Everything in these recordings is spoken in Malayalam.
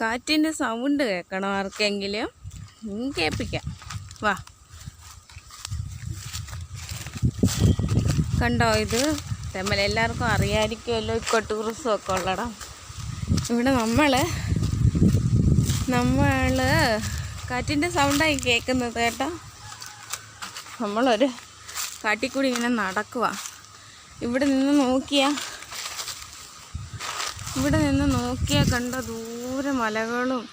കാറ്റിന്റെ സൗണ്ട് കേൾക്കണം ആർക്കെങ്കിലും? കേൾപ്പിക്കാം. വാ. കണ്ടോ ഇത്? തെമ്മൽ എല്ലാവർക്കും അറിയാമായിരിക്കുമല്ലോ ഇക്കോ ടൂറിസം ഒക്കെ ഉള്ളടാ. ഇവിടെ നമ്മൾ നമ്മൾ കാറ്റിന്റെ സൗണ്ടായി കേൾക്കുന്നത് കേട്ടോ. നമ്മളൊരു കാട്ടിക്കൂടി ഇങ്ങനെ നടക്കുക ഇവിടെ നിന്ന് നോക്കിയാ ഇവിടെ നിന്ന് നോക്കിയാൽ കണ്ടോ ദൂരെ മലകളും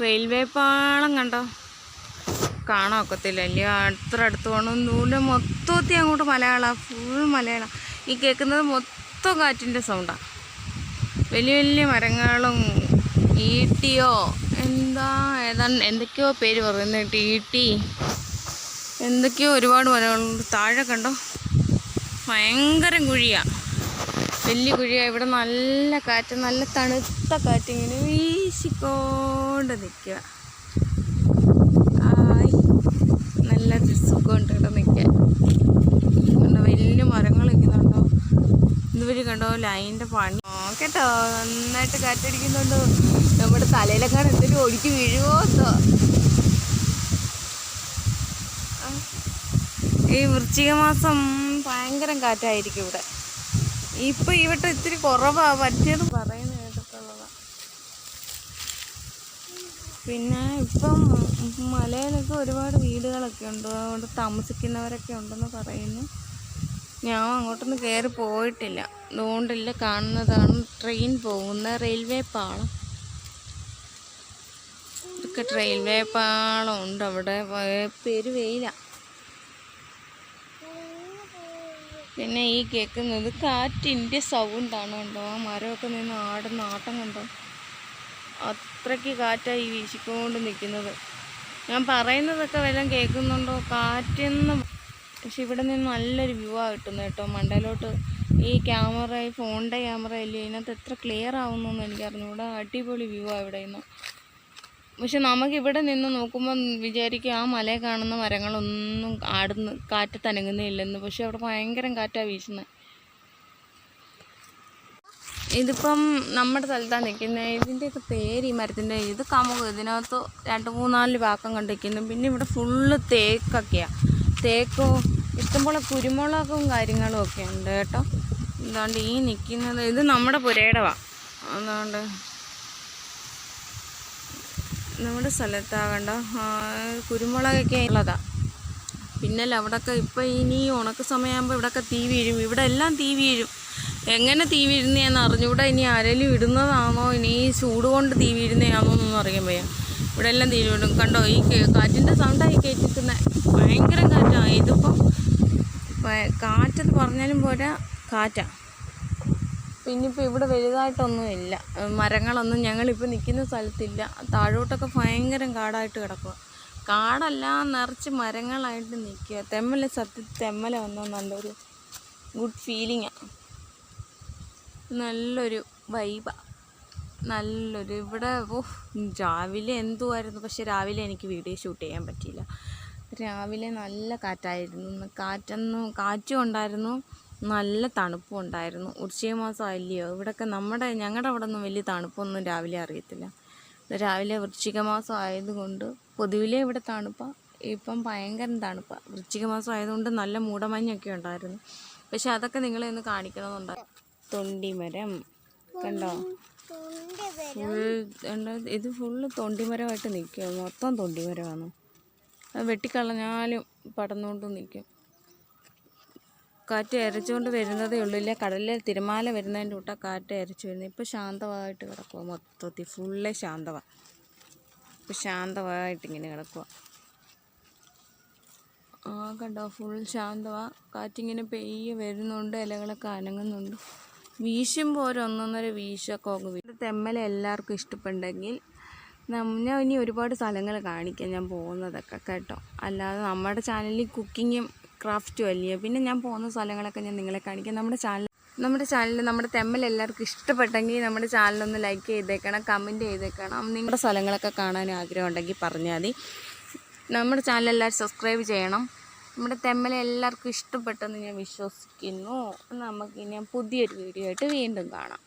റെയിൽവേ പാളം കണ്ടോ? കാണാൻ ഒക്കത്തില്ല. അല്ലയോ അത്ര അടുത്ത് പോകണം ദൂരെ മൊത്തത്തിൽ അങ്ങോട്ട് മലയാളമാണ് ഫുൾ മലയാളം. ഈ കേൾക്കുന്നത് മൊത്തം കാറ്റിന്റെ സൗണ്ടാണ് വലിയ വലിയ മരങ്ങളും ഈട്ടിയോ? എന്താ? ഏതാണ്ട് എന്തൊക്കെയോ പേര് പറയുന്നത് ഈട്ടി. എന്തൊക്കെയോ ഒരുപാട് മരങ്ങളുണ്ട്. താഴെ കണ്ടോ? ഭയങ്കര കുഴിയാണ് വലിയ കുഴിയ ഇവിടെ നല്ല കാറ്റ് നല്ല തണുത്ത കാറ്റ് ഇങ്ങനെ വീശിക്കൊണ്ട് നിൽക്കുക നല്ല സുഖമുണ്ട് ഇവിടെ നിൽക്കാൻ കണ്ടോ വലിയ മരങ്ങൾ നിൽക്കുന്നുണ്ടോ ഇതുവഴി കണ്ടോ ലൈന്റെ പണി. നോക്കട്ടോ നന്നായിട്ട് കാറ്റടിക്കുന്നുണ്ടോ. നമ്മുടെ തലയിലെക്കാട് എന്തെങ്കിലും ഒഴുക്കി വീഴുവോ എന്തോ? ഈ വൃശ്ചിക മാസം ഭയങ്കര കാറ്റായിരിക്കും ഇവിടെ. ഇപ്പൊ ഇവിടെ ഇത്തിരി കുറവാ പറ്റിയത് പറയുന്ന കേട്ടിട്ടുള്ളതാ. പിന്നെ ഇപ്പം മലയിലൊക്കെ ഒരുപാട് വീടുകളൊക്കെ ഉണ്ട് അതുകൊണ്ട് താമസിക്കുന്നവരൊക്കെ ഉണ്ടെന്ന് പറയുന്നു. ഞാൻ അങ്ങോട്ടൊന്നും കയറി പോയിട്ടില്ല. അതുകൊണ്ടില്ല കാണുന്നതാണ് ട്രെയിൻ പോകുന്ന റെയിൽവേ പാളം. ഇതൊക്കെ റെയിൽവേ പാളം ഉണ്ട് അവിടെ പേര് വെയിലാണ് പിന്നെ ഈ കേൾക്കുന്നത് കാറ്റിന്റെ സൗണ്ടാണ് കണ്ടോ? ആ മരമൊക്കെ നിന്ന് ആടുന്ന ആട്ടം കണ്ടോ? അത്രയ്ക്ക് കാറ്റായി വീശിക്കൊണ്ട് നിൽക്കുന്നത്. ഞാൻ പറയുന്നതൊക്കെ വല്ലതും കേൾക്കുന്നുണ്ടോ? കാറ്റെന്ന് പക്ഷെ ഇവിടെ നിന്ന് നല്ലൊരു വ്യൂ ആ കിട്ടുന്നത് കേട്ടോ. മണ്ടയിലോട്ട് ഈ ക്യാമറ ഫോണിന്റെ ക്യാമറ അല്ലേ ഇതിനകത്ത് എത്ര ക്ലിയർ എന്ന് എനിക്ക് അറിഞ്ഞൂടാ അടിപൊളി വ്യൂ ആ ഇവിടെ നിന്ന്. പക്ഷെ നമുക്കിവിടെ നിന്ന് നോക്കുമ്പോൾ വിചാരിക്കും ആ മലയെ കാണുന്ന മരങ്ങളൊന്നും ആടുന്ന് കാറ്റ് തനങ്ങുന്നില്ലെന്ന്. പക്ഷെ അവിടെ ഭയങ്കര കാറ്റാണ് വീശുന്നത് ഇതിപ്പം നമ്മുടെ സ്ഥലത്താണ് നിൽക്കുന്നത് ഇതിന്റെയൊക്കെ പേര് ഈ മരത്തിന്റെ ഇത് കമുക്. ഇതിനകത്ത് രണ്ട് മൂന്നാൽ ഭാഗം കണ്ടിരിക്കുന്നു. പിന്നെ ഇവിടെ ഫുള്ള് തേക്കൊക്കെയാണ് തേക്കോ ഇഷ്ടംപോലെ കുരുമുളകും കാര്യങ്ങളും ഒക്കെ ഉണ്ട് കേട്ടോ. എന്താണ്ട് ഈ നിൽക്കുന്നത് ഇത് നമ്മുടെ പുരയിടവാണ് അതുകൊണ്ട് നമ്മുടെ സ്ഥലത്താകണ്ട. കുരുമുളകൊക്കെ ഉള്ളതാ. പിന്നല്ല അവിടൊക്കെ ഇപ്പം ഇനി ഉണക്ക സമയമാകുമ്പോൾ ഇവിടെയൊക്കെ തീ വീഴും. ഇവിടെ എല്ലാം തീ വീഴും. എങ്ങനെ തീ വീഴുന്നതെന്ന് അറിഞ്ഞൂടെ. ഇനി ആരെങ്കിലും ഇടുന്നതാണോ? ഇനി ഈ ചൂട് കൊണ്ട് തീ വീഴുന്നതാണോ എന്നൊന്നും അറിയാൻ വയ്യ. ഇവിടെ എല്ലാം തീ വീഴും. കണ്ടോ ഈ കാറ്റിന്റെ സൗണ്ടായി കേട്ടിരിക്കുന്നത് ഭയങ്കര കാറ്റാണ് ഇതിപ്പം കാറ്റെന്ന് പറഞ്ഞാലും പോരാ കാറ്റാണ് പിന്നിപ്പോൾ ഇവിടെ വലുതായിട്ടൊന്നും ഇല്ല. മരങ്ങളൊന്നും ഞങ്ങളിപ്പോൾ നിൽക്കുന്ന സ്ഥലത്തില്ല. താഴോട്ടൊക്കെ ഭയങ്കര കാടായിട്ട് കിടക്കുക കാടല്ല നിറച്ച് മരങ്ങളായിട്ട് നിൽക്കുക തെമ്മല സത്യ തെമ്മല വന്ന നല്ലൊരു ഗുഡ് ഫീലിങ്ങാണ് നല്ലൊരു വൈബാണ് നല്ലൊരു ഇവിടെ ഓ രാവിലെ എന്തുമായിരുന്നു പക്ഷെ രാവിലെ എനിക്ക് വീഡിയോ ഷൂട്ട് ചെയ്യാൻ പറ്റിയില്ല. രാവിലെ നല്ല കാറ്റായിരുന്നു. കാറ്റൊന്നും കാറ്റും ഉണ്ടായിരുന്നു. നല്ല തണുപ്പും ഉണ്ടായിരുന്നു ഉച്ചയ മാസമല്ലയോ ഇവിടെയൊക്കെ നമ്മുടെ ഞങ്ങളുടെ അവിടെ ഒന്നും വലിയ തണുപ്പൊന്നും രാവിലെ അറിയത്തില്ല. രാവിലെ വൃശ്ചിക മാസം ആയതുകൊണ്ട് പൊതുവിലേ ഇവിടെ തണുപ്പാണ് ഇപ്പം ഭയങ്കര തണുപ്പാണ് വൃശ്ചിക മാസം ആയതുകൊണ്ട് നല്ല മൂടമഞ്ഞൊക്കെ ഉണ്ടായിരുന്നു. പക്ഷെ അതൊക്കെ നിങ്ങളെ ഒന്ന് കാണിക്കണമെന്നുണ്ടായിരുന്നു. തൊണ്ടിമരം. കണ്ടോ? ഫുൾ ഇത് ഫുള്ള് തൊണ്ടിമരമായിട്ട് നിൽക്കുക മൊത്തം തൊണ്ടിമരമാണ്. അത് വെട്ടിക്കളഞ്ഞാലും പടന്നുകൊണ്ട് നിൽക്കും. കാറ്റ് എരച്ചുകൊണ്ട് വരുന്നതേ ഉള്ളൂ. ഇല്ല കടലിൽ തിരമാല വരുന്നതിന്റെ കൂട്ട കാറ്റ് എരച്ചു വരുന്നത് ഇപ്പോൾ ശാന്തമായിട്ട് കിടക്കുക മൊത്തത്തിൽ ഫുള്ളേ ശാന്തമാണ് ഇപ്പോൾ ശാന്തമായിട്ട് ഇങ്ങനെ കിടക്കുക ആ കണ്ടോ ഫുൾ ശാന്തമാണ് കാറ്റിങ്ങനെ പെയ്യ വരുന്നുണ്ട് ഇലകളൊക്കെ അനങ്ങുന്നുണ്ട്. വീശുമ്പോൾ ഒരു ഒന്നൊന്നര വീശൊക്കെ വീട് തെമ്മല എല്ലാവർക്കും ഇഷ്ടപ്പെട്ടെങ്കിൽ ഞാൻ ഇനി ഒരുപാട് സ്ഥലങ്ങൾ കാണിക്കാം ഞാൻ പോകുന്നതൊക്കെ കേട്ടോ. അല്ലാതെ നമ്മുടെ ചാനലിൽ കുക്കിങ്ങും ക്രാഫ്റ്റും അല്ലയോ പിന്നെ ഞാൻ പോകുന്ന സ്ഥലങ്ങളൊക്കെ ഞാൻ നിങ്ങളെ കാണിക്കാം. നമ്മുടെ ചാനൽ നമ്മുടെ ചാനൽ നമ്മുടെ തെമ്മൽ എല്ലാവർക്കും ഇഷ്ടപ്പെട്ടെങ്കിൽ നമ്മുടെ ചാനലൊന്ന് ലൈക്ക് ചെയ്തേക്കണം കമന്റ് ചെയ്തേക്കണം. നിങ്ങളുടെ സ്ഥലങ്ങളൊക്കെ കാണാൻ ആഗ്രഹം ഉണ്ടെങ്കിൽ പറഞ്ഞാൽ മതി. നമ്മുടെ ചാനൽ എല്ലാവരും സബ്സ്ക്രൈബ് ചെയ്യണം. നമ്മുടെ തെമ്മൽ എല്ലാവർക്കും ഇഷ്ടപ്പെട്ടെന്ന് ഞാൻ വിശ്വസിക്കുന്നു. നമുക്ക് ഇനി പുതിയൊരു വീഡിയോ ആയിട്ട് വീണ്ടും കാണാം.